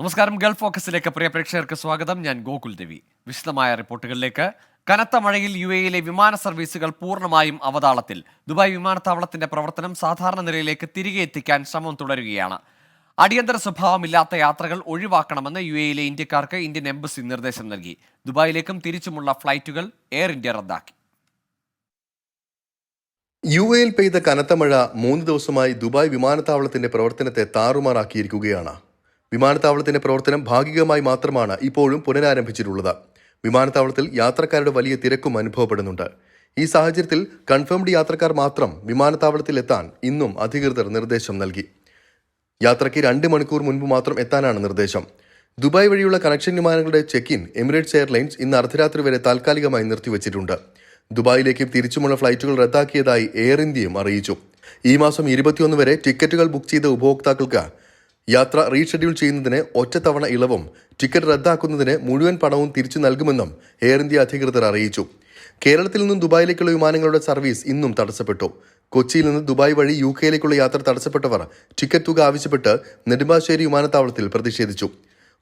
നമസ്കാരം ഗൾഫ് ഫോക്കസിലേക്ക് പ്രിയ പ്രേക്ഷകർക്ക് സ്വാഗതം. ഞാൻ ഗോകുൽ ദേവി. വിശദമായ റിപ്പോർട്ടുകളിലേക്ക്. കനത്ത മഴയിൽ യു എയിലെ വിമാന സർവീസുകൾ പൂർണമായും അവതാളത്തിൽ. ദുബായ് വിമാനത്താവളത്തിന്റെ പ്രവർത്തനം സാധാരണ നിലയിലേക്ക് തിരികെ എത്തിക്കാൻ ശ്രമം തുടരുകയാണ്. അടിയന്തര സ്വഭാവമില്ലാത്ത യാത്രകൾ ഒഴിവാക്കണമെന്ന് യു എയിലെ ഇന്ത്യക്കാർക്ക് ഇന്ത്യൻ എംബസി നിർദ്ദേശം നൽകി. ദുബായിലേക്കും തിരിച്ചുമുള്ള ഫ്ലൈറ്റുകൾ എയർ ഇന്ത്യ റദ്ദാക്കി. യു എയിൽ പെയ്ത കനത്ത മഴ മൂന്ന് ദിവസമായി ദുബായ് വിമാനത്താവളത്തിന്റെ പ്രവർത്തനത്തെ താറുമാറാക്കിയിരിക്കുകയാണ്. വിമാനത്താവളത്തിന്റെ പ്രവർത്തനം ഭാഗികമായി മാത്രമാണ് ഇപ്പോഴും പുനരാരംഭിച്ചിട്ടുള്ളത്. വിമാനത്താവളത്തിൽ യാത്രക്കാരുടെ വലിയ തിരക്കും അനുഭവപ്പെടുന്നുണ്ട്. ഈ സാഹചര്യത്തിൽ കൺഫേംഡ് യാത്രക്കാർ മാത്രം വിമാനത്താവളത്തിൽ എത്താൻ ഇന്നും അധികൃതർ നിർദ്ദേശം നൽകി. യാത്രയ്ക്ക് രണ്ട് മണിക്കൂർ മുൻപ് മാത്രം എത്താനാണ് നിർദ്ദേശം. ദുബായ് വഴിയുള്ള കണക്ഷൻ വിമാനങ്ങളുടെ ചെക്ക് ഇൻ എമിറേറ്റ്സ് എയർലൈൻസ് ഇന്ന് അർദ്ധരാത്രി വരെ താൽക്കാലികമായി നിർത്തിവച്ചിട്ടുണ്ട്. ദുബായിലേക്കും തിരിച്ചുമുള്ള ഫ്ലൈറ്റുകൾ റദ്ദാക്കിയതായി എയർ ഇന്ത്യയും അറിയിച്ചു. ഈ മാസം ഇരുപത്തിയൊന്ന് വരെ ടിക്കറ്റുകൾ ബുക്ക് ചെയ്ത ഉപഭോക്താക്കൾക്ക് യാത്ര റീഷെഡ്യൂൾ ചെയ്യുന്നതിന് ഒറ്റത്തവണ ഇളവും ടിക്കറ്റ് റദ്ദാക്കുന്നതിന് മുഴുവൻ പണവും തിരിച്ചു നൽകുമെന്നും എയർ ഇന്ത്യ അധികൃതർ അറിയിച്ചു. കേരളത്തിൽ നിന്നും ദുബായിലേക്കുള്ള വിമാനങ്ങളുടെ സർവീസ് ഇന്നും തടസ്സപ്പെട്ടു. കൊച്ചിയിൽ നിന്ന് ദുബായ് വഴി യു കെയിലേക്കുള്ള യാത്ര തടസ്സപ്പെട്ടവർ ടിക്കറ്റ് തുക ആവശ്യപ്പെട്ട് നെടുമ്പാശ്ശേരി വിമാനത്താവളത്തിൽ പ്രതിഷേധിച്ചു.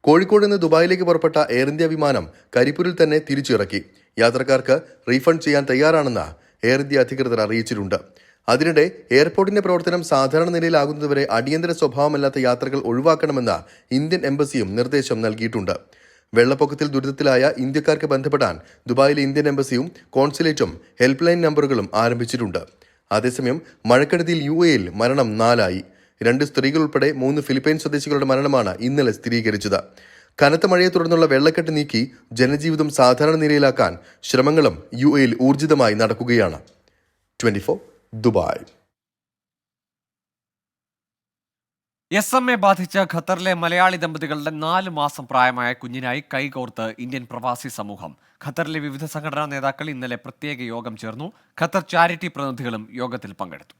കോഴിക്കോട് നിന്ന് ദുബായിലേക്ക് പുറപ്പെട്ട എയർ ഇന്ത്യ വിമാനം കരിപ്പൂരിൽ തന്നെ തിരിച്ചിറക്കി. യാത്രക്കാർക്ക് റീഫണ്ട് ചെയ്യാൻ തയ്യാറാണെന്ന് എയർ ഇന്ത്യ അധികൃതർ അറിയിച്ചിട്ടുണ്ട്. അതിനിടെ എയർപോർട്ടിന്റെ പ്രവർത്തനം സാധാരണ നിലയിലാകുന്നതുവരെ അടിയന്തര സ്വഭാവമല്ലാത്ത യാത്രകൾ ഒഴിവാക്കണമെന്ന ഇന്ത്യൻ എംബസിയും നിർദ്ദേശം നൽകിയിട്ടുണ്ട്. വെള്ളപ്പൊക്കത്തിൽ ദുരിതത്തിലായ ഇന്ത്യക്കാർക്ക് ബന്ധപ്പെടാൻ ദുബായിലെ ഇന്ത്യൻ എംബസിയും കോൺസുലേറ്റും ഹെൽപ്പ് ലൈൻ നമ്പറുകളും ആരംഭിച്ചിട്ടുണ്ട്. അതേസമയം മഴക്കെടുതിയിൽ യു എയിൽ മരണം നാലായി. രണ്ട് സ്ത്രീകൾ ഉൾപ്പെടെ മൂന്ന് ഫിലിപ്പൈൻ സ്വദേശികളുടെ മരണമാണ് ഇന്നലെ സ്ഥിരീകരിച്ചത്. കനത്ത മഴയെ തുടർന്നുള്ള വെള്ളക്കെട്ട് നീക്കി ജനജീവിതം സാധാരണ നിലയിലാക്കാൻ ശ്രമങ്ങളും യു എയിൽ ഊർജിതമായി നടക്കുകയാണ്. Twenty Dubai. S M A ബാധിച്ച ഖത്തറിലെ മലയാളി ദമ്പതികളുടെ നാല് മാസം പ്രായമായ കുഞ്ഞിനായി കൈകോർത്ത് ഇന്ത്യൻ പ്രവാസി സമൂഹം. ഖത്തറിലെ വിവിധ സംഘടനാ നേതാക്കൾ ഇന്നലെ പ്രത്യേക യോഗം ചേർന്നു. ഖത്തർ ചാരിറ്റി പ്രതിനിധികളും യോഗത്തിൽ പങ്കെടുത്തു.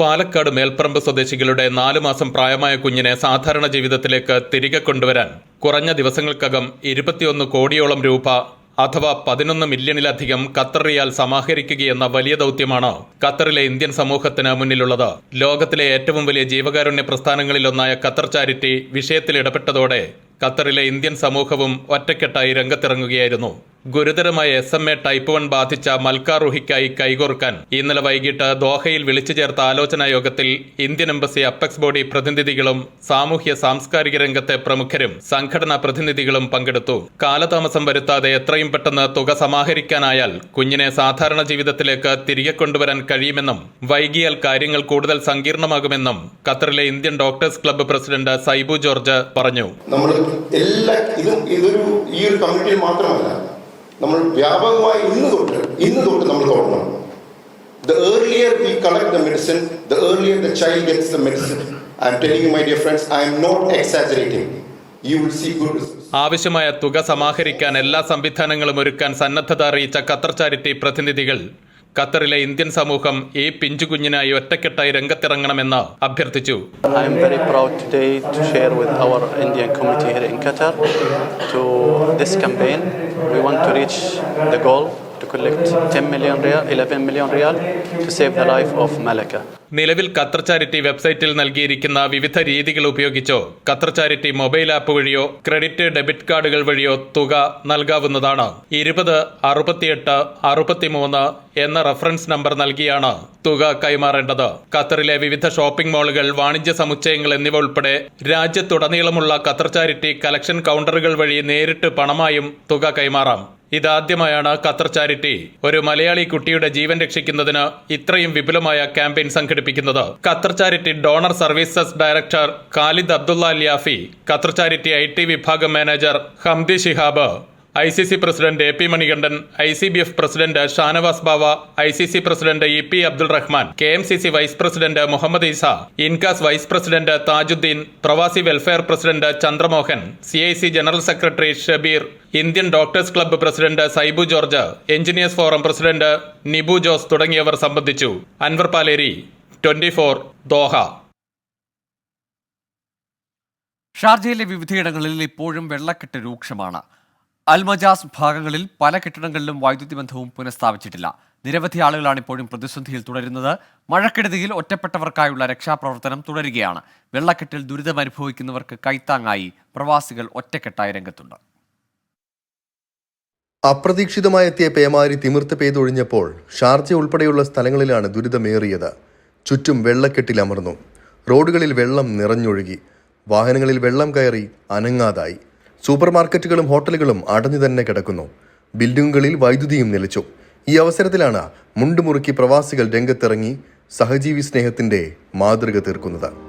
പാലക്കാട് മേൽപ്പറമ്പ് സ്വദേശികളുടെ നാലു മാസം പ്രായമായ കുഞ്ഞിനെ സാധാരണ ജീവിതത്തിലേക്ക് തിരികെ കൊണ്ടുവരാൻ കുറഞ്ഞ ദിവസങ്ങൾക്കകം ഇരുപത്തിയൊന്ന് കോടിയോളം രൂപ അഥവാ പതിനൊന്ന് മില്യണിലധികം ഖത്തർ റിയാൽ സമാഹരിക്കുകയെന്ന വലിയ ദൗത്യമാണ് ഖത്തറിലെ ഇന്ത്യൻ സമൂഹത്തിന് മുന്നിലുള്ളത്. ലോകത്തിലെ ഏറ്റവും വലിയ ജീവകാരുണ്യ പ്രസ്ഥാനങ്ങളിലൊന്നായ ഖത്തർ ചാരിറ്റി വിഷയത്തിൽ ഇടപെട്ടതോടെ ഖത്തറിലെ ഇന്ത്യൻ സമൂഹവും ഒറ്റക്കെട്ടായി രംഗത്തിറങ്ങുകയായിരുന്നു. ഗുരുതരമായ S M A type one ബാധിച്ച മൽക്ക റുഹിക്കായി കൈകോർക്കാൻ ഇന്നലെ വൈകിട്ട് ദോഹയിൽ വിളിച്ചു ചേർത്ത ആലോചനാ യോഗത്തിൽ ഇന്ത്യൻ എംബസി അപ്പെക്സ് ബോഡി പ്രതിനിധികളും സാമൂഹ്യ സാംസ്കാരിക രംഗത്തെ പ്രമുഖരും സംഘടനാ പ്രതിനിധികളും പങ്കെടുത്തു. കാലതാമസം വരുത്താതെ എത്രയും പെട്ടെന്ന് തുക സമാഹരിക്കാനായാൽ കുഞ്ഞിനെ സാധാരണ ജീവിതത്തിലേക്ക് തിരികെ കൊണ്ടുവരാൻ കഴിയുമെന്നും വൈകിയാൽ കാര്യങ്ങൾ കൂടുതൽ സങ്കീർണമാകുമെന്നും ഖത്തറിലെ Indian doctors club president Saibu George പറഞ്ഞു. നമ്മൾ എല്ലാ ഇതും ഇതൊരു ഈ ഒരു കമ്മ്യൂണിറ്റിയിൽ മാത്രമല്ല നമ്മൾ വ്യാപകമായി ഇന്ന് തൊട്ട് ഇന്ന് തൊട്ട് നമ്മൾ തുടങ്ങണം the earlier we collect the medicine the earlier the child gets the medicine I'm telling you my dear friends I'm not exaggerating you see good ആവശ്യമായ തുക സമാഹരിക്കാൻ എല്ലാ സംവിധാനങ്ങളും ഒരുക്കാൻ സന്നദ്ധത അറിയിച്ച ഖത്തർ ചാരിറ്റി പ്രതിനിധികൾ ഖത്തറിലെ ഇന്ത്യൻ സമൂഹം ഈ പിഞ്ചുകുഞ്ഞിനായി ഒറ്റക്കെട്ടായി രംഗത്തിറങ്ങണമെന്ന് അഭ്യർത്ഥിച്ചു I am very proud today to share with our Indian community here in Qatar to this campaign. We want to reach the goal collect 10 million real, 11 million real to save the life of Malaka. നിലവിൽ Qatar charity വെബ്സൈറ്റിൽ നൽകിയിരിക്കുന്ന വിവിധ രീതികൾ ഉപയോഗിച്ചോ Qatar charity mobile app വഴിയോ credit debit കാർഡുകൾ വഴിയോ തുക നൽകാവുന്നതാണ്. ഇരുപത് അറുപത്തിയെട്ട് അറുപത്തിമൂന്ന് എന്ന റഫറൻസ് നമ്പർ നൽകിയാണ് തുക കൈമാറേണ്ടത്. ഖത്തറിലെ വിവിധ ഷോപ്പിംഗ് മാളുകൾ വാണിജ്യ സമുച്ചയങ്ങൾ എന്നിവ ഉൾപ്പെടെ രാജ്യത്തുടനീളമുള്ള ഖത്തർ ചാരിറ്റി കളക്ഷൻ കൗണ്ടറുകൾ വഴി നേരിട്ട് പണമായും തുക കൈമാറാം. ഇതാദ്യമായാണ് ഖത്തർ ചാരിറ്റി ഒരു മലയാളി കുട്ടിയുടെ ജീവൻ രക്ഷിക്കുന്നതിന് ഇത്രയും വിപുലമായ ക്യാമ്പയിൻ സംഘടിപ്പിക്കുന്നത്. Qatar charity donor services director Khalid Abdullah Liafi Qatar charity I വിഭാഗം manager Hamdi Shihab I C C president A P Manikandan I C B F president Shanavas Bava I C C president E P Abdul Rahman K M C C vice president Mohammed Eesa INCAS vice president Tajuddin Pravasi welfare president Chandramohan C I C general secretary Shabeer Indian doctors club president Saibu George engineers forum president Nibu Jose തുടങ്ങിയവർ സംബന്ധിച്ചു. Anwar Paleri twenty four Doha. ഷാർജയിലെ വിവിധയിടങ്ങളിൽ ഇപ്പോഴും വെള്ളക്കെട്ട് രൂക്ഷമാണ്. Al Majaz ഭാഗങ്ങളിൽ പല കെട്ടിടങ്ങളിലും വൈദ്യുതി ബന്ധവും പുനഃസ്ഥാപിച്ചിട്ടില്ല. നിരവധി ആളുകളാണ് ഇപ്പോഴും പ്രതിസന്ധിയിൽ തുടരുന്നത്. മഴക്കെടുതിയിൽ ഒറ്റപ്പെട്ടവർക്കായുള്ള രക്ഷാപ്രവർത്തനം തുടരുകയാണ്. വെള്ളക്കെട്ടിൽ ദുരിതമനുഭവിക്കുന്നവർക്ക് കൈത്താങ്ങായി പ്രവാസികൾ ഒറ്റക്കെട്ടായി രംഗത്തുണ്ട്. അപ്രതീക്ഷിതമായി എത്തിയ പേമാരി തിമിർത്ത് പെയ്തൊഴിഞ്ഞപ്പോൾ ഷാർജ ഉൾപ്പെടെയുള്ള സ്ഥലങ്ങളിലാണ് ദുരിതമേറിയത്. ചുറ്റും വെള്ളക്കെട്ടിലമർന്നു റോഡുകളിൽ വെള്ളം നിറഞ്ഞൊഴുകി. വാഹനങ്ങളിൽ വെള്ളം കയറി അനങ്ങാതായി. സൂപ്പർ മാർക്കറ്റുകളും ഹോട്ടലുകളും അടഞ്ഞു തന്നെ കിടക്കുന്നു. ബിൽഡിങ്ങുകളിൽ വൈദ്യുതിയും നിലച്ചു. ഈ അവസരത്തിലാണ് മുണ്ടുമുറുക്കി പ്രവാസികൾ രംഗത്തിറങ്ങി സഹജീവി സ്നേഹത്തിന്റെ മാതൃക തീർക്കുന്നത്.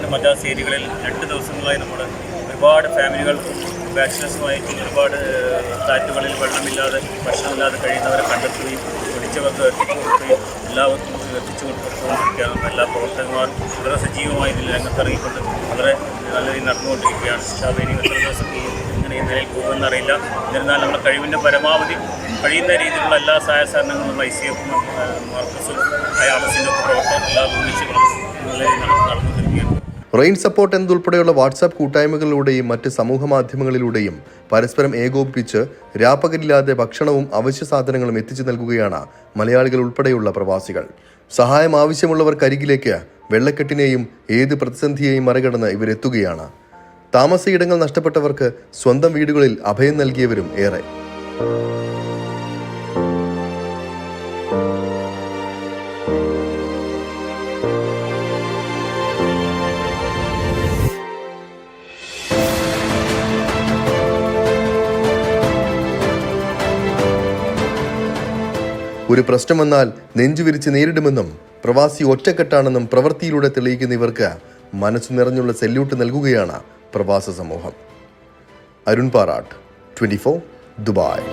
അൽഫാൻ മജാസ് ഏരിയകളിൽ രണ്ട് ദിവസങ്ങളായി നമ്മൾ ഒരുപാട് ഫാമിലികൾ ബാച്ചിലേഴ്സുമായിട്ട് ഒരുപാട് ഫ്ലാറ്റുകളിൽ വെള്ളമില്ലാതെ ഭക്ഷണമില്ലാതെ കഴിയുന്നവരെ കണ്ടെത്തുകയും പിടിച്ചവർക്ക് എത്തിക്കൊടുക്കുകയും എല്ലാവർക്കും എത്തിച്ചു കൊടുത്തുകൊണ്ടിരിക്കുകയാണ്. എല്ലാ പ്രവർത്തകന്മാരും വളരെ സജീവമായി ഇതിൽ രംഗത്തിറങ്ങിക്കൊണ്ട് വളരെ നല്ല രീതിയിൽ നടന്നുകൊണ്ടിരിക്കുകയാണ്. ശാബേരി എത്ര ദിവസം ഇങ്ങനെ ഈ നിലയിൽ പോകുമെന്നറിയില്ല. എന്നിരുന്നാലും നമ്മുടെ കഴിവിന്റെ പരമാവധി കഴിയുന്ന രീതിയിലുള്ള എല്ലാ സഹായ സഹകരണങ്ങളും ഐ സി എഫും മാർക്കസും അയാളസിന്റെ പ്രവർത്തനം എല്ലാം ഒന്നിച്ചുകളും നല്ല രീതിയിൽ നട- നടന്നുകൊണ്ടിരിക്കുകയാണ് റെയിൻ സപ്പോർട്ട് എന്നതുൾപ്പെടെയുള്ള വാട്സാപ്പ് കൂട്ടായ്മകളിലൂടെയും മറ്റ് സമൂഹ മാധ്യമങ്ങളിലൂടെയും പരസ്പരം ഏകോപിപ്പിച്ച് രാപ്പകലില്ലാതെ ഭക്ഷണവും അവശ്യ സാധനങ്ങളും എത്തിച്ചു നൽകുകയാണ് മലയാളികൾ ഉൾപ്പെടെയുള്ള പ്രവാസികൾ. സഹായം ആവശ്യമുള്ളവർ ആവശ്യമുള്ളവർക്കരികിലേക്ക് വെള്ളക്കെട്ടിനെയും ഏത് പ്രതിസന്ധിയെയും മറികടന്ന് ഇവരെത്തുകയാണ്. താമസയിടങ്ങൾ നഷ്ടപ്പെട്ടവർക്ക് സ്വന്തം വീടുകളിൽ അഭയം നൽകിയവരും ഏറെ. ഒരു പ്രശ്നം വന്നാൽ നെഞ്ചുവിരിച്ച് നേരിടുമെന്നും പ്രവാസി ഒറ്റക്കെട്ടാണെന്നും പ്രവൃത്തിയിലൂടെ തെളിയിക്കുന്ന ഇവർക്ക് മനസ്സു നിറഞ്ഞുള്ള സെല്യൂട്ട് നൽകുകയാണ് പ്രവാസ സമൂഹം. Arun Parattu twenty four Dubai.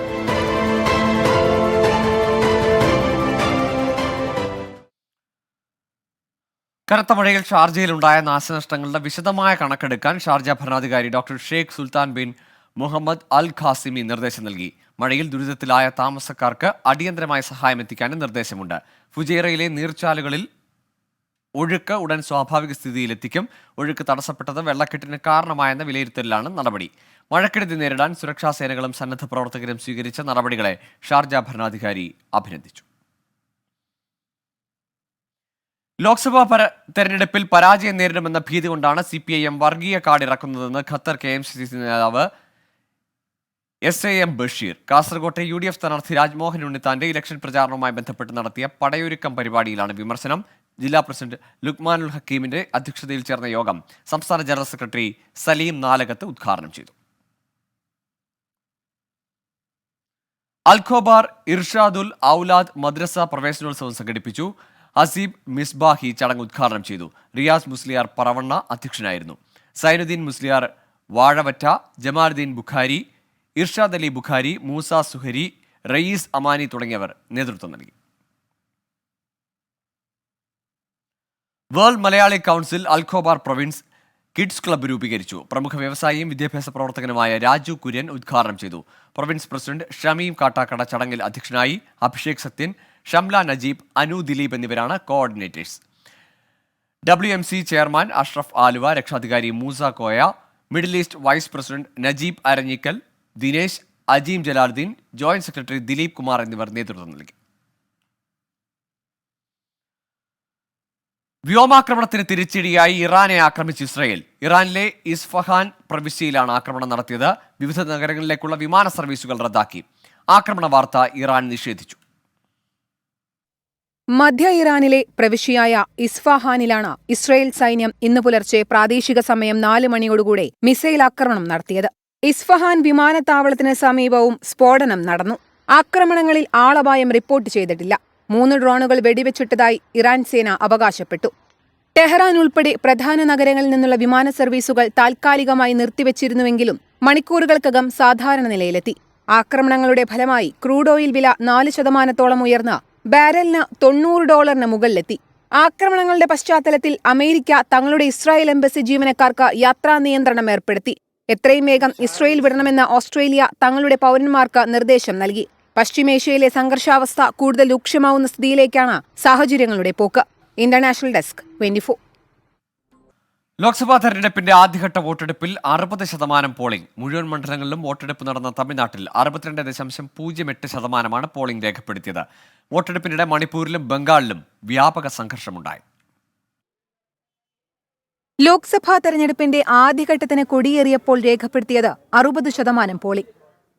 കനത്ത മഴയിൽ ഷാർജയിലുണ്ടായ നാശനഷ്ടങ്ങളുടെ വിശദമായ കണക്കെടുക്കാൻ ഷാർജ ഭരണാധികാരി doctor Sheikh Sultan bin Muhammad Al Qasimi നിർദ്ദേശം നൽകി. മഴയിൽ ദുരിതത്തിലായ താമസക്കാർക്ക് അടിയന്തരമായ സഹായം എത്തിക്കാനും നിർദ്ദേശമുണ്ട്. ഫുജേറയിലെ നീർച്ചാലുകളിൽ ഒഴുക്ക് ഉടൻ സ്വാഭാവിക സ്ഥിതിയിലെത്തിക്കും. ഒഴുക്ക് തടസ്സപ്പെട്ടത് വെള്ളക്കെട്ടിന് കാരണമായെന്ന വിലയിരുത്തലിലാണ് നടപടി. മഴക്കെടുതി നേരിടാൻ സുരക്ഷാ സേനകളും സന്നദ്ധ പ്രവർത്തകരും സ്വീകരിച്ച നടപടികളെ ഷാർജ ഭരണാധികാരി അഭിനന്ദിച്ചു. ലോക്സഭാ പര തെരഞ്ഞെടുപ്പിൽ പരാജയം നേരിടുമെന്ന ഭീതി കൊണ്ടാണ് സി പി ഐ എം വർഗീയ card ഇറക്കുന്നതെന്ന് Qatar K M C C നേതാവ് എസ് എ എം ബഷീർ കാസർകോട്ടെ യു ഡി എഫ് സ്ഥാനാർത്ഥി രാജ്മോഹൻ ഉണ്ണിത്താന്റെ ഇലക്ഷൻ പ്രചാരണവുമായി ബന്ധപ്പെട്ട് നടത്തിയ പടയൊരുക്കം പരിപാടിയിലാണ് വിമർശനം. ജില്ലാ പ്രസിഡന്റ് ലുക്മാനുൽ ഹക്കീമിന്റെ അധ്യക്ഷതയിൽ ചേർന്ന യോഗം സംസ്ഥാന ജനറൽ സെക്രട്ടറി സലീം നാലകത്ത് ഉദ്ഘാടനം ചെയ്തു. അൽഖോബാർ ഇർഷാദുൽ ഔലാദ് മദ്രസ പ്രവേശനോത്സവം സംഘടിപ്പിച്ചു. അസീബ് മിസ്ബാഹി ചടങ്ങ് ഉദ്ഘാടനം ചെയ്തു. റിയാസ് മുസ്ലിയാർ പറവണ്ണ അധ്യക്ഷനായിരുന്നു. സൈനുദ്ദീൻ മുസ്ലിയാർ വാഴവറ്റ ജമാലുദ്ദീൻ ബുഖാരി ഇർഷാദ് അലി ബുഖാരി മൂസ സുഹരി റയീസ് അമാനി തുടങ്ങിയവർ നേതൃത്വം നൽകി. World Malayali council Al Khobar province kids club രൂപീകരിച്ചു. പ്രമുഖ വ്യവസായിയും വിദ്യാഭ്യാസ പ്രവർത്തകനുമായ രാജു കുര്യൻ ഉദ്ഘാടനം ചെയ്തു. പ്രൊവിൻസ് പ്രസിഡന്റ് ഷമീം കാട്ടാക്കട ചടങ്ങിൽ അധ്യക്ഷനായി അഭിഷേക് സത്യൻ ഷംല നജീബ് അനു ദിലീപ് എന്നിവരാണ് coordinators W M C chairman Ashraf Aluva രക്ഷാധികാരി Moosa Koya middle east vice president Najeeb Aranjikkal Dinesh Ajeem Jalaluddin joint secretary Dileep Kumar എന്നിവർ നേതൃത്വം നൽകി. വ്യോമാക്രമണത്തിന് തിരിച്ചടിയായി ഇറാനെ ആക്രമിച്ച് ഇസ്രയേൽ. ഇറാനിലെ ഇസ്ഫഹാൻ പ്രവിശ്യയിലാണ് ആക്രമണം നടത്തിയത്. വിവിധ നഗരങ്ങളിലേക്കുള്ള വിമാന സർവീസുകൾ റദ്ദാക്കി. ആക്രമണ വാർത്ത ഇറാൻ നിഷേധിച്ചു. മധ്യ ഇറാനിലെ പ്രവിശ്യയായ ഇസ്ഫഹാനിലാണ് ഇസ്രയേൽ സൈന്യം ഇന്ന് പുലർച്ചെ പ്രാദേശിക സമയം നാല് മണിയോടുകൂടെ മിസൈൽ ആക്രമണം നടത്തിയത്. ഇസ്ഫഹാൻ വിമാനത്താവളത്തിന് സമീപവും സ്ഫോടനം നടന്നു. ആക്രമണങ്ങളിൽ ആളപായം റിപ്പോർട്ട് ചെയ്തിട്ടില്ല. മൂന്ന് ഡ്രോണുകൾ വെടിവെച്ചിട്ടതായി ഇറാൻ സേന അവകാശപ്പെട്ടു. ടെഹ്റാൻ ഉൾപ്പെടെ പ്രധാന നഗരങ്ങളിൽ നിന്നുള്ള വിമാന സർവീസുകൾ താൽക്കാലികമായി നിർത്തിവച്ചിരുന്നുവെങ്കിലും മണിക്കൂറുകൾക്കകം സാധാരണ നിലയിലെത്തി. ആക്രമണങ്ങളുടെ ഫലമായി ക്രൂഡ് ഓയിൽ വില നാല് ശതമാനത്തോളം ഉയർന്ന ബാരലിന് തൊണ്ണൂറ് ഡോളറിന് മുകളിലെത്തി. ആക്രമണങ്ങളുടെ പശ്ചാത്തലത്തിൽ അമേരിക്ക തങ്ങളുടെ ഇസ്രായേൽ എംബസി ജീവനക്കാർക്ക് യാത്രാ നിയന്ത്രണം ഏർപ്പെടുത്തി. എത്രയും വേഗം ഇസ്രയേൽ വിടണമെന്ന് ഓസ്ട്രേലിയ തങ്ങളുടെ പൗരന്മാർക്ക് നിർദ്ദേശം നൽകി. പശ്ചിമേഷ്യയിലെ സംഘർഷാവസ്ഥ കൂടുതൽ രൂക്ഷമാവുന്ന സ്ഥിതിയിലേക്കാണ് സാഹചര്യങ്ങളുടെ പോക്ക്. ഇന്റർനാഷണൽ ഡെസ്ക് ട്വന്റി ലോക്സഭാ തെരഞ്ഞെടുപ്പിന്റെ ആദ്യഘട്ട വോട്ടെടുപ്പിൽ അറുപത് ശതമാനം പോളിംഗ്. മുഴുവൻ മണ്ഡലങ്ങളിലും വോട്ടെടുപ്പ് നടന്ന തമിഴ്നാട്ടിൽ അറുപത്തിരണ്ട് ദശാംശം പൂജ്യം എട്ട് ശതമാനമാണ് പോളിംഗ് രേഖപ്പെടുത്തിയത്. വോട്ടെടുപ്പിനിടെ മണിപ്പൂരിലും ബംഗാളിലും വ്യാപക സംഘർഷമുണ്ടായി. ലോക്സഭാ തെരഞ്ഞെടുപ്പിന്റെ ആദ്യഘട്ടത്തിന് കൊടിയേറിയപ്പോൾ രേഖപ്പെടുത്തിയത് അറുപത് ശതമാനം പോളിംഗ്.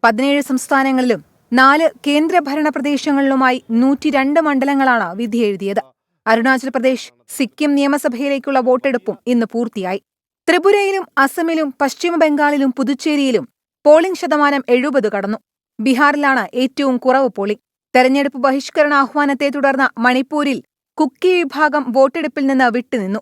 പതിനേഴ് സംസ്ഥാനങ്ങളിലും നാല് കേന്ദ്രഭരണ പ്രദേശങ്ങളിലുമായി നൂറ്റിരണ്ട് മണ്ഡലങ്ങളാണ് വിധിയെഴുതിയത് അരുണാചൽ പ്രദേശ് സിക്കിം നിയമസഭയിലേക്കുള്ള വോട്ടെടുപ്പും ഇന്ന് പൂർത്തിയായി. ത്രിപുരയിലും അസമിലും പശ്ചിമ ബംഗാളിലും പുതുച്ചേരിയിലും പോളിംഗ് ശതമാനം എഴുപത് കടന്നു. ബീഹാറിലാണ് ഏറ്റവും കുറവ് പോളിംഗ്. തെരഞ്ഞെടുപ്പ് ബഹിഷ്കരണ ആഹ്വാനത്തെ തുടർന്ന് മണിപ്പൂരിൽ കുക്കി വിഭാഗം വോട്ടെടുപ്പിൽ നിന്ന് വിട്ടുനിന്നു.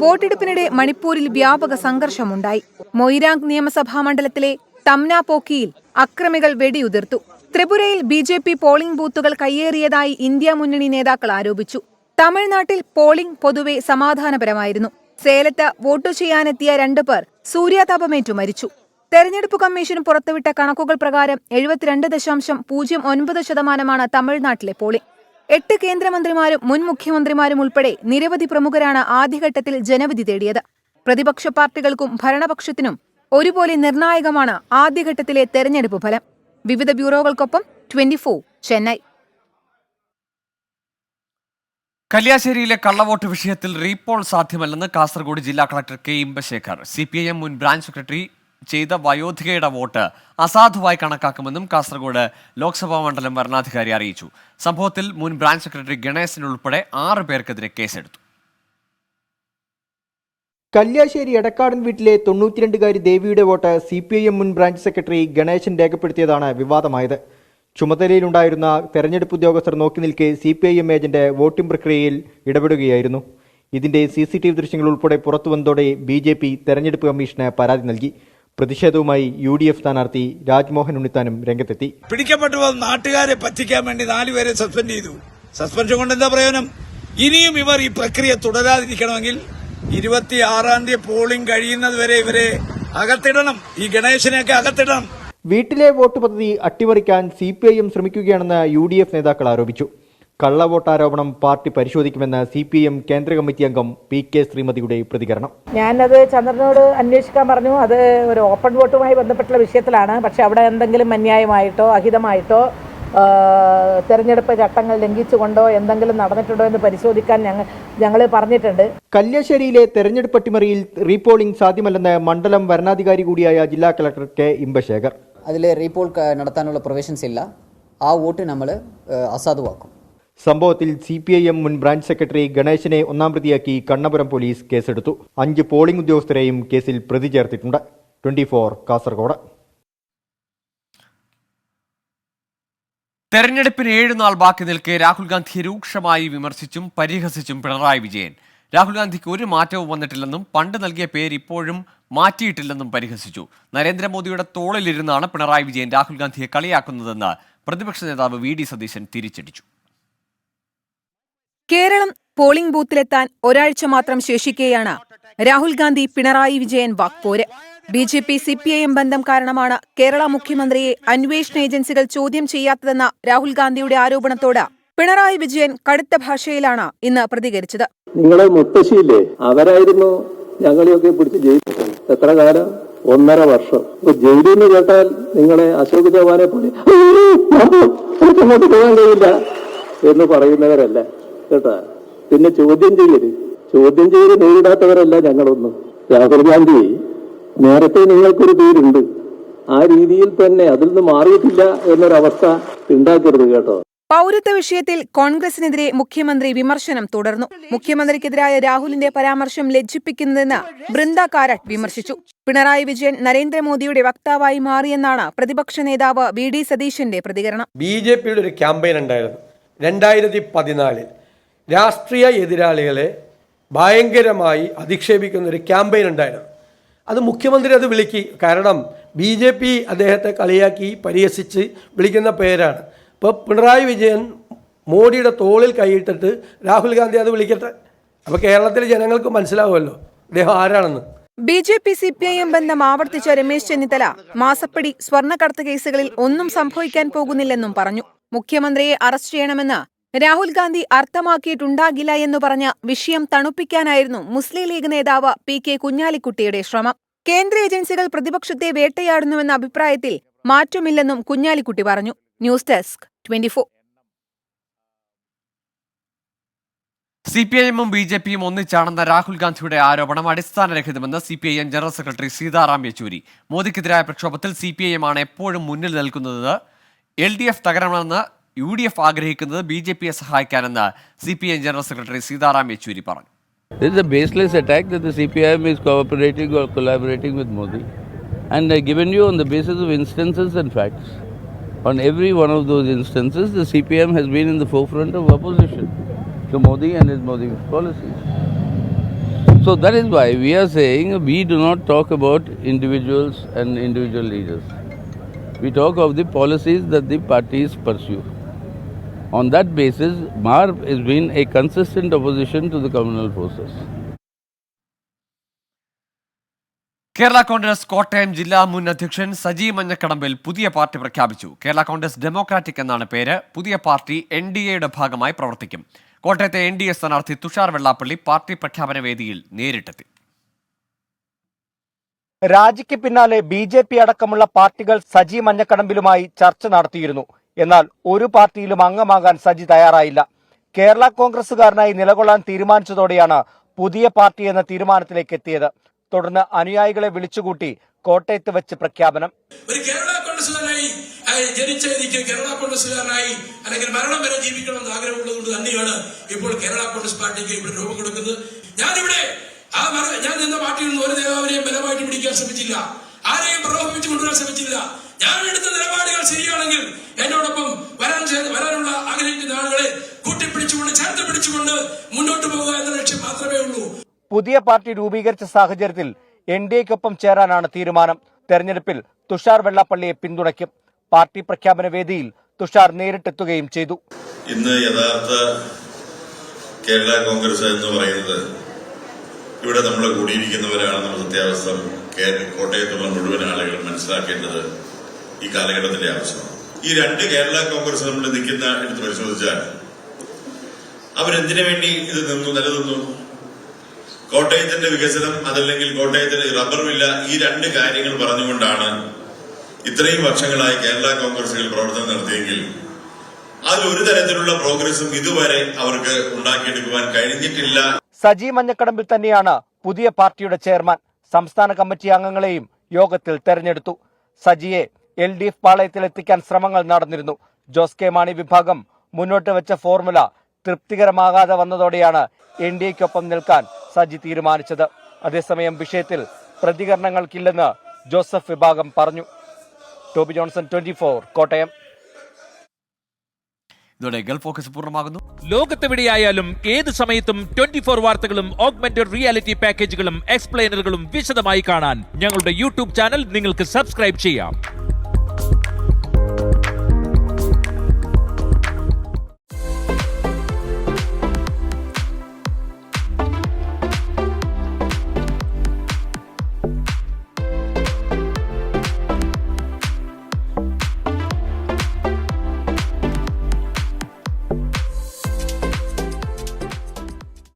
വോട്ടെടുപ്പിനിടെ മണിപ്പൂരിൽ വ്യാപക സംഘർഷമുണ്ടായി. മൊയ്രാങ് നിയമസഭാ മണ്ഡലത്തിലെ തംനാപോക്കിയിൽ അക്രമികൾ വെടിയുതിർത്തു. ത്രിപുരയിൽ ബി ജെ പി പോളിംഗ് ബൂത്തുകൾ കയ്യേറിയതായി ഇന്ത്യ മുന്നണി നേതാക്കൾ ആരോപിച്ചു. തമിഴ്നാട്ടിൽ പോളിംഗ് പൊതുവെ സമാധാനപരമായിരുന്നു. സേലത്ത് വോട്ടു ചെയ്യാനെത്തിയ രണ്ടു പേർ സൂര്യാതാപമേറ്റു മരിച്ചു. തെരഞ്ഞെടുപ്പ് കമ്മീഷൻ പുറത്തുവിട്ട കണക്കുകൾ പ്രകാരം എഴുപത്തിരണ്ട് ദശാംശം പൂജ്യം ഒൻപത് ശതമാനമാണ് തമിഴ്നാട്ടിലെ പോളിംഗ്. എട്ട് കേന്ദ്രമന്ത്രിമാരും മുൻ മുഖ്യമന്ത്രിമാരും ഉൾപ്പെടെ നിരവധി പ്രമുഖരാണ് ആദ്യഘട്ടത്തിൽ ജനവിധി തേടിയത്. പ്രതിപക്ഷ പാർട്ടികൾക്കും ഭരണപക്ഷത്തിനും ഒരുപോലെ നിർണായകമാണ് ആദ്യഘട്ടത്തിലെ തെരഞ്ഞെടുപ്പ് ഫലം. വിവിധ ബ്യൂറോകൾക്കൊപ്പം ട്വന്റി ചെന്നൈ. കല്യാശ്ശേരിയിലെ കള്ളവോട്ട് വിഷയത്തിൽ റീപോൾ സാധ്യമല്ലെന്ന് കാസർഗോഡ് ജില്ലാ collector K Inbasekar. C P I M മുൻ ബ്രാഞ്ച് സെക്രട്ടറി ചെയ്ത വയോധികയുടെ വോട്ട് അസാധുവായി കണക്കാക്കുമെന്നും കാസർഗോഡ് ലോക്സഭാ മണ്ഡലം വരണാധികാരി അറിയിച്ചു. സംഭവത്തിൽ മുൻ ബ്രാഞ്ച് സെക്രട്ടറി ഗണേശൻ ഉൾപ്പെടെ ആറ് പേർക്കെതിരെ കേസെടുത്തു. കല്യാശ്ശേരി എടക്കാടൻ വീട്ടിലെ തൊണ്ണൂറ്റിരണ്ടുകാരി ദേവിയുടെ vote C P I M മുൻ ബ്രാഞ്ച് സെക്രട്ടറി ഗണേശൻ രേഖപ്പെടുത്തിയതാണ് വിവാദമായത്. ചുമതലയിലുണ്ടായിരുന്ന തെരഞ്ഞെടുപ്പ് ഉദ്യോഗസ്ഥർ നോക്കി നിൽക്കെ C P I M agent voting പ്രക്രിയയിൽ ഇടപെടുകയായിരുന്നു. ഇതിന്റെ സി സി ടി വി ദൃശ്യങ്ങൾ ഉൾപ്പെടെ പുറത്തുവന്നതോടെ ബി ജെ പി തെരഞ്ഞെടുപ്പ് കമ്മീഷന് പരാതി നൽകി. പ്രതിഷേധവുമായി യു ഡി എഫ് സ്ഥാനാർത്ഥി രാജ്മോഹൻ ഉണ്ണിത്താനും രംഗത്തെത്തി. പിടിക്കപ്പെട്ടു നാട്ടുകാരെ പറ്റിക്കാൻ വേണ്ടി നാലുപേരെ സസ്പെൻഡ് ചെയ്തു. സസ്പെൻഷൻ കൊണ്ട് എന്താ പ്രയോജനം? ഇനിയും ഇവർ ഈ പ്രക്രിയ തുടരാതിരിക്കണമെങ്കിൽ ഇരുപത്തി ആറാം തീയതി പോളിംഗ് കഴിയുന്നത് വരെ ഇവരെ അകത്തിടണം. ഈ ഗണേശനെയൊക്കെ അകത്തിടണം. വീട്ടിലെ വോട്ട് പദ്ധതി അട്ടിമറിക്കാൻ സി പി ഐ എം ശ്രമിക്കുകയാണെന്ന് യു ഡി എഫ് നേതാക്കൾ ആരോപിച്ചു. കള്ളവോട്ടാരോപണം പാർട്ടി പരിശോധിക്കുമെന്ന് സി പി എം കേന്ദ്ര കമ്മിറ്റി അംഗം പി കെ ശ്രീമതിയുടെ പ്രതികരണം. ഞാനത് ചന്ദ്രനോട് അന്വേഷിക്കാൻ പറഞ്ഞു. അത് ഒരു ഓപ്പൺ വോട്ടുമായി ബന്ധപ്പെട്ടുള്ള വിഷയത്തിലാണ്. പക്ഷേ അവിടെ എന്തെങ്കിലും അന്യായമായിട്ടോ അഹിതമായിട്ടോ തെരഞ്ഞെടുപ്പ് ചട്ടങ്ങൾ ലംഘിച്ചുകൊണ്ടോ എന്തെങ്കിലും നടന്നിട്ടുണ്ടോ എന്ന് പരിശോധിക്കാൻ ഞങ്ങൾ ഞങ്ങൾ പറഞ്ഞിട്ടുണ്ട്. കല്യാശ്ശേരിയിലെ തെരഞ്ഞെടുപ്പ് അട്ടിമറിയിൽ റീപോളിംഗ് സാധ്യമല്ലെന്ന് മണ്ഡലം വരണാധികാരി കൂടിയായ ജില്ലാ കളക്ടർ കെ. ഇമ്പശേഖർ. അതിൽ റീപോൾ നടത്താനുള്ള പ്രൊവിഷൻസ് ഇല്ല. ആ വോട്ട് നമ്മൾ അസാധുവാക്കും. സംഭവത്തിൽ സി പി ഐ എം മുൻ ബ്രാഞ്ച് സെക്രട്ടറി ഗണേശനെ ഒന്നാം പ്രതിയാക്കി കണ്ണപുരം പോലീസ് കേസെടുത്തു. അഞ്ച് പോളിംഗ് ഉദ്യോഗസ്ഥരെയും കേസിൽ പ്രതി ചേർത്തിട്ടുണ്ട്. Twenty four Kasaragod. തെരഞ്ഞെടുപ്പിന് ഏഴ് നാൾ ബാക്കി നിൽക്കെ രാഹുൽ ഗാന്ധി രൂക്ഷമായി വിമർശിച്ചും പരിഹസിച്ചും പിണറായി വിജയൻ. രാഹുൽ ഗാന്ധിക്ക് ഒരു മാറ്റവും വന്നിട്ടില്ലെന്നും പണ്ട് നൽകിയ പേര് ഇപ്പോഴും മാറ്റിയിട്ടില്ലെന്നും പരിഹസിച്ചു. നരേന്ദ്രമോദിയുടെ തോളിലിരുന്നാണ് പിണറായി വിജയൻ രാഹുൽ ഗാന്ധിയെ കളിയാക്കുന്നതെന്ന് പ്രതിപക്ഷ നേതാവ് വി ഡി സതീശൻ തിരിച്ചടിച്ചു. കേരളം പോളിംഗ് ബൂത്തിലെത്താൻ ഒരാഴ്ച മാത്രം ശേഷിക്കെയാണ് Rahul Gandhi Pinarayi Vijayan വാക്പോര് B J P C P I M ബന്ധം കാരണമാണ് കേരള മുഖ്യമന്ത്രിയെ അന്വേഷണ ഏജൻസികൾ ചോദ്യം ചെയ്യാത്തതെന്ന രാഹുൽ ഗാന്ധിയുടെ ആരോപണത്തോട് പിണറായി വിജയൻ കടുത്ത ഭാഷയിലാണ് ഇന്ന് പ്രതികരിച്ചത് നിങ്ങളെ മുത്തശ്ശിയില്ലേ അവരായിരുന്നു ഞങ്ങളെയൊക്കെ പിടിച്ച് ജയിലിൽ എത്ര കാലം ഒന്നര വർഷം ഇപ്പൊ ജയിലിൽ നിന്ന് കേട്ടാൽ നിങ്ങളെ അശോക് ചവാനെ പോലെ എന്ന് പറയുന്നവരല്ല കേട്ടാ. പിന്നെ ചോദ്യം ചെയ്യൽ. ചോദ്യം ചെയ്ത് നേരിടാത്തവരല്ല ഞങ്ങളൊന്നും. രാഹുൽ ഗാന്ധി നേരത്തെ നിങ്ങൾക്കൊരു പേരുണ്ട്. ആ രീതിയിൽ തന്നെ അതിൽ നിന്ന് മാറിയിട്ടില്ല എന്നൊരവസ്ഥ ഉണ്ടാക്കരുത് കേട്ടോ. പൗരത്വ വിഷയത്തിൽ കോൺഗ്രസിനെതിരെ മുഖ്യമന്ത്രി വിമർശനം തുടർന്നു. മുഖ്യമന്ത്രിക്കെതിരായ രാഹുലിന്റെ പരാമർശം ലജ്ജിപ്പിക്കുന്നതെന്ന് ബൃന്ദ കാരട്ട് വിമർശിച്ചു. പിണറായി വിജയൻ നരേന്ദ്രമോദിയുടെ വക്താവായി മാറിയെന്നാണ് പ്രതിപക്ഷ നേതാവ് വി ഡി സതീശന്റെ പ്രതികരണം. ബി ജെ പിയുടെ ഒരു ക്യാമ്പയിൻ ഉണ്ടായിരുന്നു. രണ്ടായിരത്തി പതിനാലിൽ. രാഷ്ട്രീയ എതിരാളികളെ ഭയങ്കരമായി അധിക്ഷേപിക്കുന്ന ഒരു ക്യാമ്പയിൻ ഉണ്ടായിരുന്നു. അത് മുഖ്യമന്ത്രി അത് വിളിക്കി. കാരണം ബി ജെ പി അദ്ദേഹത്തെ കളിയാക്കി പരിഹസിച്ച് വിളിക്കുന്ന പേരാണ്. ഇപ്പോൾ പിണറായി വിജയൻ മോഡിയുടെ തോളിൽ കൈയിട്ടിട്ട് രാഹുൽ ഗാന്ധി അത് വിളിക്കട്ടെ? അപ്പോൾ കേരളത്തിലെ ജനങ്ങൾക്ക് മനസ്സിലാവുമല്ലോ അദ്ദേഹം ആരാണെന്ന്. B J P C P I M ബന്ധം ആവർത്തിച്ച രമേശ് ചെന്നിത്തല മാസപ്പടി സ്വർണക്കടത്ത് കേസുകളിൽ ഒന്നും സംഭവിക്കാൻ പോകുന്നില്ലെന്നും പറഞ്ഞു. മുഖ്യമന്ത്രിയെ അറസ്റ്റ് ചെയ്യണമെന്ന് രാഹുൽ ഗാന്ധി അർത്ഥമാക്കിയിട്ടുണ്ടാകില്ല എന്ന് പറഞ്ഞ വിഷയം തണുപ്പിക്കാനായിരുന്നു മുസ്ലിം ലീഗ് നേതാവ് പി കെ കുഞ്ഞാലിക്കുട്ടിയുടെ ശ്രമം. കേന്ദ്ര ഏജൻസികൾ പ്രതിപക്ഷത്തെ വേട്ടയാടുന്നുവെന്ന അഭിപ്രായത്തിൽ മാറ്റമില്ലെന്നും കുഞ്ഞാലിക്കുട്ടി പറഞ്ഞു. News desk twenty four C P I എമ്മും ബി ജെ പിയും ഒന്നിച്ചാണെന്ന രാഹുൽ ഗാന്ധിയുടെ ആരോപണം അടിസ്ഥാനരഹിതമെന്ന് C P I M general secretary Sitaram Yechury. മോദിക്കെതിരായ പ്രക്ഷോഭത്തിൽ സി പി ഐ എം ആണ് എപ്പോഴും മുന്നിൽ നിൽക്കുന്നത്. എൽ ഡി എഫ് തകരണമെന്ന് യു ഡി എഫ് ആഗ്രഹിക്കുന്നത് ബി ജെ പിയെ സഹായിക്കാനെന്ന് C P I M general secretary Sitaram Yechury പറഞ്ഞു This is a baseless attack that the CPIM is cooperating or collaborating with Modi. And I given you on the basis of instances and facts. On every one of those instances, the CPM has been in the forefront of opposition to Modi and his Modi policies. So that is why we are saying we do not talk about individuals and individual leaders. We talk of the policies that the parties pursue. On that basis, MAR has been a consistent opposition to the communal forces. Kerala Congress Kottayam ജില്ലാ മുൻ അധ്യക്ഷൻ സജി മഞ്ഞക്കടമ്പിൽ പുതിയ party പ്രഖ്യാപിച്ചു. Kerala Congress democratic എന്നാണ് പേര്. പുതിയ party N D എയുടെ ഭാഗമായി പ്രവർത്തിക്കും. കോട്ടയത്തെ എൻ ഡി എ സ്ഥാനാർത്ഥി തുഷാർ വെള്ളാപ്പള്ളി പാർട്ടി പ്രഖ്യാപന വേദിയിൽ നേരിട്ടെത്തി. രാജിക്ക് പിന്നാലെ ബി ജെ പി അടക്കമുള്ള പാർട്ടികൾ സജി മഞ്ഞക്കടമ്പിലുമായി ചർച്ച നടത്തിയിരുന്നു. എന്നാൽ ഒരു പാർട്ടിയിലും അംഗമാകാൻ സജി തയ്യാറായില്ല. കേരള കോൺഗ്രസുകാരനായി നിലകൊള്ളാൻ തീരുമാനിച്ചതോടെയാണ് പുതിയ പാർട്ടി എന്ന തീരുമാനത്തിലേക്ക് എത്തിയത്. തുടർന്ന് അനുയായികളെ വിളിച്ചുകൂട്ടി കോട്ടയത്ത് വെച്ച് പ്രഖ്യാപനം. ഒരു കേരള കോൺഗ്രസുകാരനായി ജനിച്ച എനിക്ക് കേരള കോൺഗ്രസുകാരനായി അല്ലെങ്കിൽ മരണം വരെ ജീവിക്കണമെന്ന് ആഗ്രഹമുള്ളതുകൊണ്ട് തന്നെയാണ് ഇപ്പോൾ കേരള കോൺഗ്രസ് പാർട്ടിക്ക് ഇവിടെ രൂപം കൊടുക്കുന്നത്. ഞാനിവിടെ ആ ഞാൻ നിന്ന പാർട്ടിയിൽ നിന്ന് ഒരു നേതാവിനെയും ബലമായിട്ട് പിടിക്കാൻ ശ്രമിച്ചില്ല. ആരെയും പ്രലോഭിപ്പിച്ചു കൊണ്ടുവരാൻ ശ്രമിച്ചില്ല. ഞാൻ എടുത്ത നിലപാടുകൾ ശരിയാണെങ്കിൽ എന്നോടൊപ്പം വരാൻ വരാനുള്ള ആഗ്രഹിക്കുന്ന ആളുകളെ കൂട്ടിപ്പിടിച്ചുകൊണ്ട് ചേർത്ത് പിടിച്ചുകൊണ്ട് മുന്നോട്ട് പോകുക എന്ന ലക്ഷ്യം മാത്രമേ ഉള്ളൂ. പുതിയ പാർട്ടി രൂപീകരിച്ച സാഹചര്യത്തിൽ എൻ ഡി എക്കൊപ്പം ചേരാനാണ് തീരുമാനം. തെരഞ്ഞെടുപ്പിൽ തുഷാർ വെള്ളാപ്പള്ളിയെ പിന്തുണയ്ക്കും. പാർട്ടി പ്രഖ്യാപന വേദിയിൽ തുഷാർ നേരിട്ടെത്തുകയും ചെയ്തു. ഇന്ന് യഥാർത്ഥ കേരള കോൺഗ്രസ് എന്ന് പറയുന്നത് ഇവിടെ നമ്മൾ കൂടിയിരിക്കുന്നവരാണെന്നുള്ള സത്യാവസ്ഥ കേ- കോട്ടയത്തുള്ള മുഴുവൻ ആളുകൾ മനസ്സിലാക്കേണ്ടത് ഈ കാലഘട്ടത്തിന്റെ ആവശ്യമാണ്. ഈ രണ്ട് കേരള കോൺഗ്രസ് നമ്മൾ നിൽക്കുന്ന എടുത്ത് പരിശോധിച്ചാൽ അവരെന്തിനു വേണ്ടി ഇത് നിന്നു നിലനിന്നു? കോട്ടയത്തിന്റെ വികസനം അതല്ലെങ്കിൽ കോട്ടയത്തിന് റബ്ബർ ഈ രണ്ട് കാര്യങ്ങൾ പറഞ്ഞുകൊണ്ടാണ് ഇത്രയും വർഷങ്ങളായി കേരള കോൺഗ്രസുകൾ പ്രവർത്തനം നടത്തിയെങ്കിൽ അതിൽ ഒരു തരത്തിലുള്ള പ്രോഗ്രസും ഇതുവരെ അവർക്ക് ഉണ്ടാക്കിയെടുക്കുവാൻ കഴിഞ്ഞിട്ടില്ല. സജി മഞ്ഞക്കടമ്പിൽ തന്നെയാണ് പുതിയ പാർട്ടിയുടെ ചെയർമാൻ. സംസ്ഥാന കമ്മിറ്റി അംഗങ്ങളെയും യോഗത്തിൽ തെരഞ്ഞെടുത്തു. സജിയെ എൽ ഡി എഫ് പാളയത്തിൽ എത്തിക്കാൻ ശ്രമങ്ങൾ നടന്നിരുന്നു. ജോസ് കെ മാണി വിഭാഗം മുന്നോട്ട് വെച്ച ഫോർമുല തൃപ്തികരമാകാതെ വന്നതോടെയാണ് എൻ ഡി എക്കൊപ്പം നിൽക്കാൻ സജി തീരുമാനിച്ചത്. അതേസമയം വിഷയത്തിൽ പ്രതികരണങ്ങൾക്കില്ലെന്ന് ജോസഫ് വിഭാഗം പറഞ്ഞു. Toby Johnson twenty Kottayam. ഇതോടെ ഗൾഫ് ഫോക്കസ് പൂർണമാകുന്നു. ലോകത്തെവിടെയായാലും ഏത് സമയത്തും ട്വന്റി ഫോർ വാർത്തകളും ഓഗ്മെന്റഡ് റിയാലിറ്റി പാക്കേജുകളും എക്സ്പ്ലെയിനറുകളും വിശദമായി കാണാൻ ഞങ്ങളുടെ യൂട്യൂബ് ചാനൽ നിങ്ങൾക്ക് സബ്സ്ക്രൈബ് ചെയ്യാം.